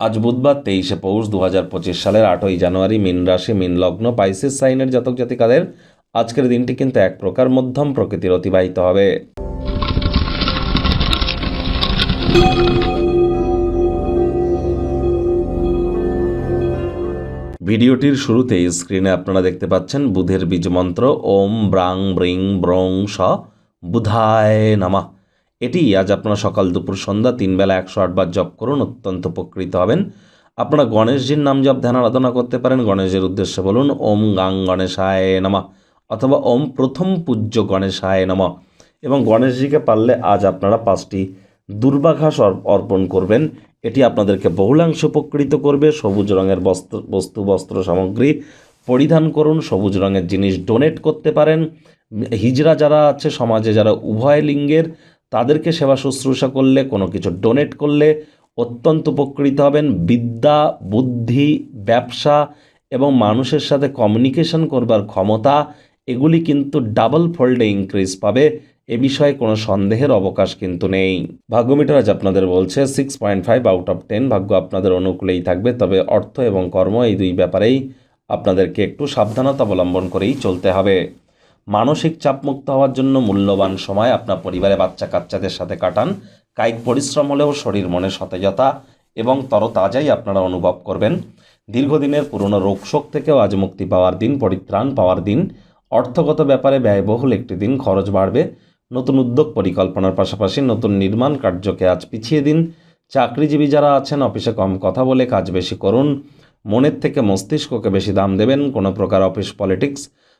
আজ বুধবার তেইশে পৌষ দু হাজার পঁচিশ সালের আটই জানুয়ারি মিন রাশি, মিন লগ্ন, পাইসিস সাইনের জাতক জাতিকাদের আজকের দিনটি কিন্তু এক প্রকার মধ্যম প্রকৃতির অতিবাহিত হবে। ভিডিওটির শুরুতেই স্ক্রিনে আপনারা দেখতে পাচ্ছেন বুধের বীজ মন্ত্র, ওম ব্রাং ব্রিং ব্রং স বুধায় নামা। এটি আজ আপনারা সকাল দুপুর সন্ধ্যা তিন বেলা একশো আটবার জপ করুন, অত্যন্ত উপকৃত হবেন। আপনারা গণেশজির নাম জপ ধ্যান আরাধনা করতে পারেন। গণেশের উদ্দেশ্যে বলুন, ওম গাং গণেশায় নমা অথবা ওম প্রথম পূজ্য গণেশায় নমা। এবং গণেশজিকে পারলে আজ আপনারা পাঁচটি দুর্বাঘাস অর- অর্পণ করবেন। এটি আপনাদেরকে বহুলাংশ উপকৃত করবে। সবুজ রঙের বস্ত্র, বস্তু, বস্ত্র সামগ্রী পরিধান করুন। সবুজ রঙের জিনিস ডোনেট করতে পারেন। হিজড়া যারা আছে, সমাজে যারা উভয় লিঙ্গের তাদেরকে সেবা শুশ্রূষা করলে, কোনো কিছু ডোনেট করলে অত্যন্ত উপকৃত হবেন। বিদ্যা, বুদ্ধি, ব্যবসা এবং মানুষের সাথে কমিউনিকেশন করবার ক্ষমতা, এগুলি কিন্তু ডাবল ফোল্ডে ইনক্রিজ পাবে। এ বিষয়ে কোনো সন্দেহের অবকাশ কিন্তু নেই। ভাগ্যমিটার আজ আপনাদের বলছে six point five out of ten ভাগ্য আপনাদের অনুকূলেই থাকবে। তবে অর্থ এবং কর্ম এই দুই ব্যাপারেই আপনাদেরকে একটু সাবধানতা অবলম্বন করেই চলতে হবে। মানসিক চাপমুক্ত হওয়ার জন্য মূল্যবান সময় আপনার পরিবারে বাচ্চা কাচ্চাদের সাথে কাটান। কায়িক পরিশ্রম হলেও শরীর মনে সতেজতা এবং তরতাজাই আপনারা অনুভব করবেন। দীর্ঘদিনের পুরনো রোগশোক থেকেও আজ মুক্তি পাওয়ার দিন, পরিত্রাণ পাওয়ার দিন। অর্থগত ব্যাপারে ব্যয়বহুল একটি দিন, খরচ বাড়বে। নতুন উদ্যোগ পরিকল্পনার পাশাপাশি নতুন নির্মাণ কার্যকে আজ পিছিয়ে দিন। চাকরিজীবী যারা আছেন, অফিসে কম কথা বলে কাজ বেশি করুন। মনের থেকে মস্তিষ্ককে বেশি দাম দেবেন। কোনো প্রকার অফিস পলিটিক্স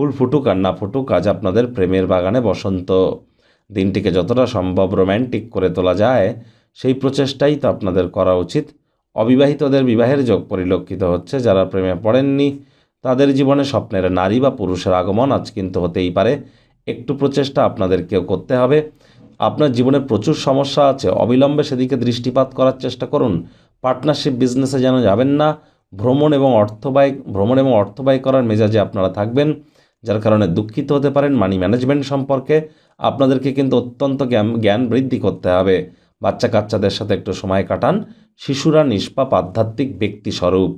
ফুল ফুটুক আর না ফুটুক, আজ আপনাদের প্রেমের বাগানে বসন্ত। দিনটিকে যতটা সম্ভব রোম্যান্টিক করে তোলা যায়, সেই প্রচেষ্টাই তো আপনাদের করা উচিত। অবিবাহিতদের বিবাহের যোগ পরিলক্ষিত হচ্ছে, যারা প্রেমে পড়েননি, তাদের জীবনে স্বপ্নের নারী বা পুরুষের আগমন আজ কিন্তু হতেই পারে। একটু প্রচেষ্টা আপনাদেরকেও করতে হবে। আপনার জীবনে প্রচুর সমস্যা আছে, অবিলম্বে সেদিকে দৃষ্টিপাত করার চেষ্টা করুন। পার্টনারশিপ বিজনেসে যেন যাবেন না, ভ্রমণ এবং অর্থ ভ্রমণ এবং অর্থ ব্যয় করার মেজাজে আপনারা থাকবেন। যার কারণে দুঃখিত হতে পারেন মানি ম্যানেজমেন্ট সম্পর্কে। আপনাদেরকে কিন্তু অত্যন্ত জ্ঞান জ্ঞান বৃদ্ধি করতে হবে। বাচ্চা কাচ্চাদের সাথে একটু সময় কাটান। শিশুরা নিষ্পাপ, আধ্যাত্মিক ব্যক্তি স্বরূপ।